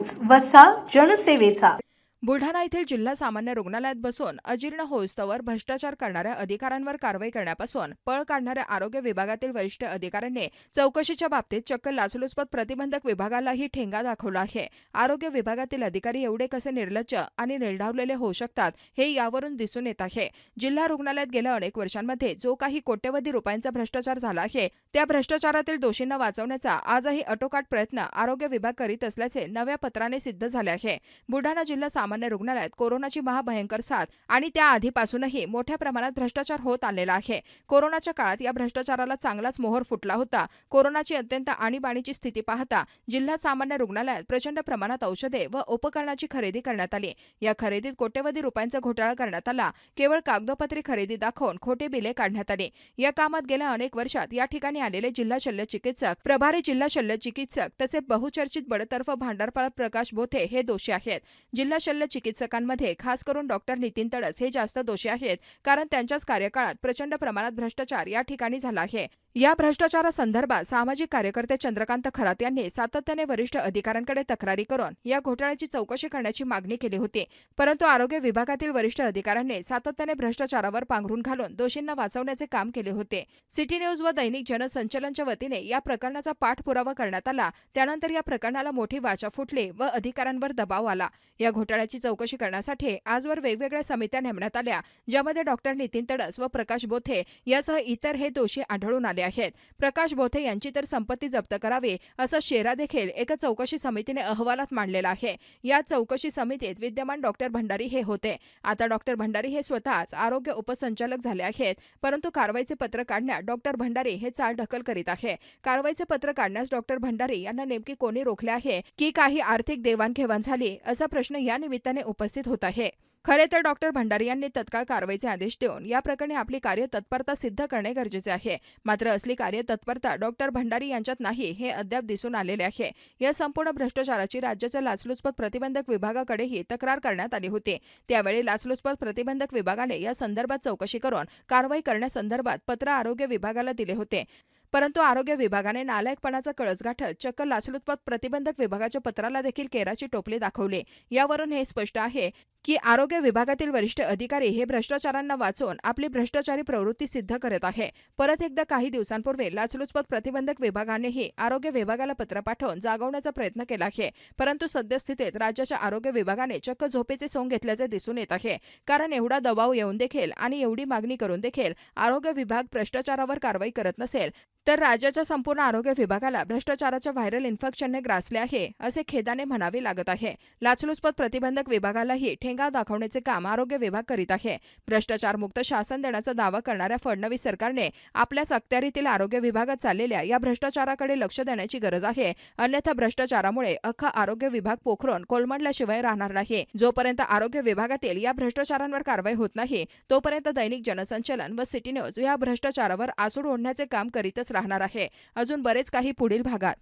News वसा जनसेवेचा. बुलढाणा येथील जिल्हा सामान्य रुग्णालयात बसून अजीर्ण होईस्तवर भ्रष्टाचार करणाऱ्या अधिकाऱ्यांवर कारवाई करण्यापासून पळ काढणाऱ्या आरोग्य विभागातील वरिष्ठ अधिकाऱ्यांनी चौकशीच्या बाबतीत चक्क लाचलुचपत प्रतिबंधक विभागालाही ठेंगा दाखवला आहे. आरोग्य विभागातील अधिकारी एवढे कसे निर्लज्ज आणि निर्ढावलेले होऊ शकतात हे यावरून दिसून येत आहे. जिल्हा रुग्णालयात गेल्या अनेक वर्षांमध्ये जो काही कोट्यवधी रुपयांचा भ्रष्टाचार झाला आहे त्या भ्रष्टाचारातील दोषींना वाचवण्याचा आजही अटोकाट प्रयत्न आरोग्य विभाग करीत असल्याचे नव्या पत्राने सिद्ध झाले आहे. बुलढाणा जिल्हा सामान्य रुग्णालयात कोरोनाची महाभयंकर साथ आणि त्या आधीपासूनही मोठ्या प्रमाणात भ्रष्टाचार होत आलेला आहे. कोरोनाच्या काळात या भ्रष्टाचाराला चांगलाच मोहर फुटला होता. कोरोनाची अत्यंत आणीबाणीची स्थिती पाहता जिल्हा सामान्य रुग्णालयात प्रचंड प्रमाणात औषधे व उपकरणाची खरेदी करण्यात आली. या खरेदीत कोट्यवधी रुपयांचा घोटाळा करण्यात आला. केवळ कागदोपत्री खरेदी दाखवून खोटे बिले काढण्यात आले. या कामात गेल्या अनेक वर्षात या ठिकाणी आलेले जिल्हा शल्य चिकित्सक प्रभारी जिल्हा शल्य चिकित्सक तसे बहुचर्चित बडतर्फ भांडारपाळ प्रकाश बोथे हे दोषी आहेत. जिल्हा शल्य चिकित्सकांमध्ये खास करून डॉक्टर नितीन तडस हे जास्त दोषी आहेत कारण त्यांच्याच कार्यकाळात प्रचंड प्रमाणात भ्रष्टाचार या ठिकाणी झाला आहे. या भ्रष्टाचारासंदर्भात सामाजिक कार्यकर्ते चंद्रकांत खरात यांनी सातत्याने वरिष्ठ अधिकाऱ्यांकडे तक्रारी करून या घोटाळ्याची चौकशी करण्याची मागणी केली होती. परंतु आरोग्य विभागातील वरिष्ठ अधिकाऱ्यांनी सातत्याने भ्रष्टाचारावर पांघरून घालून दोषींना वाचवण्याचे काम केले होते. सिटी न्यूज व दैनिक जनसंचलनच्या वतीने या प्रकरणाचा पाठपुरावा करण्यात आला. त्यानंतर या प्रकरणाला मोठी वाचा फुटली व अधिकाऱ्यांवर दबाव आला. या घोटाळ्याची चौकशी करण्यासाठी आजवर वेगवेगळ्या समित्या नेमण्यात आल्या ज्यामध्ये डॉक्टर नितीन तडस व प्रकाश बोथे यासह इतर हे दोषी आढळून आले. आहेत. प्रकाश बोथे यांची तर संपत्ती जप्त करावी असा शेरा देखील एका चौकशी समितीने अहवालात मांडलेला आहे. या चौकशी समितीत विद्यमान डॉक्टर भंडारी हे होते. आता डॉक्टर भंडारी हे स्वतःच आरोग्य उपसंचालक झाले आहेत परंतु कारवाईचे पत्र काढण्यात डॉक्टर भंडारी हे चाल ढकल करीत आहे. कारवाईचे पत्र काढण्यास डॉक्टर भंडारी यांना नेमकी कोणी रोखले आहे की काही आर्थिक देवाणघेवाण झाली असा प्रश्न या निमित्ताने उपस्थित होत आहे. खरे तर डॉक्टर भंडारी यांनी तत्काळ कारवाईचे आदेश देऊन या प्रकरणी आपली कार्य तत्परता सिद्ध करणे गरजेचे आहे. मात्र असली कार्य तत्परता डॉक्टर भंडारी यांच्यात नाही हे अद्याप दिसून आलेले आहे. या संपूर्ण भ्रष्टाचाराची राज्याच्या लाचलुचपत प्रतिबंधक विभागाकडेही तक्रार करण्यात आली होती. त्यावेळी लाचलुचपत प्रतिबंधक विभागाने या संदर्भात चौकशी करून कारवाई करण्यासंदर्भात पत्र आरोग्य विभागाला दिले होते. परंतु आरोग्य विभागाने नालायकपणाचा कळस गाठत चक्क लाचलुचपत प्रतिबंधक विभागाच्या पत्राला देखील केराची टोपली दाखवली. यावरून हे स्पष्ट आहे की आरोग्य विभागातील वरिष्ठ अधिकारी हे भ्रष्टाचारांना वाचून आपली भ्रष्टाचारी प्रवृत्ती सिद्ध करत आहे. परत एकदा काही दिवसांपूर्वी लाचलुचपत प्रतिबंधक विभागानेही आरोग्य विभागाला पत्र पाठवून जागवण्याचा प्रयत्न केला आहे. परंतु सद्यस्थितीत राज्याच्या आरोग्य विभागाने चक्क झोपेचे सोंग घेतल्याचे दिसून येत आहे. कारण एवढा दबाव येऊन देखील आणि एवढी मागणी करून देखील आरोग्य विभाग भ्रष्टाचारावर कारवाई करत नसेल तर राज्याच्या संपूर्ण आरोग्य विभागाला भ्रष्टाचाराच्या व्हायरल इन्फेक्शनने ग्रासले आहे असे खेदाने म्हणावे लागत आहे. लाचलुचपत प्रतिबंधक विभागालाही ठेंगा दाखवण्याचे काम आरोग्य विभाग करीत आहे. भ्रष्टाचार मुक्त शासन देण्याचा दावा करणाऱ्या फडणवीस सरकारने आपल्याच अखत्यारीतील आरोग्य विभागात चाललेल्या या भ्रष्टाचाराकडे लक्ष देण्याची गरज आहे. अन्यथा भ्रष्टाचारामुळे अख्खा आरोग्य विभाग पोखरून कोलमडल्याशिवाय राहणार नाही. जोपर्यंत आरोग्य विभागातील या भ्रष्टाचारांवर कारवाई होत नाही तोपर्यंत दैनिक जनसंचलन व सिटी न्यूज या भ्रष्टाचारावर आसूड ओढण्याचे काम करीतच राहणार आहे. अजून बरेच काही पुढील भागात.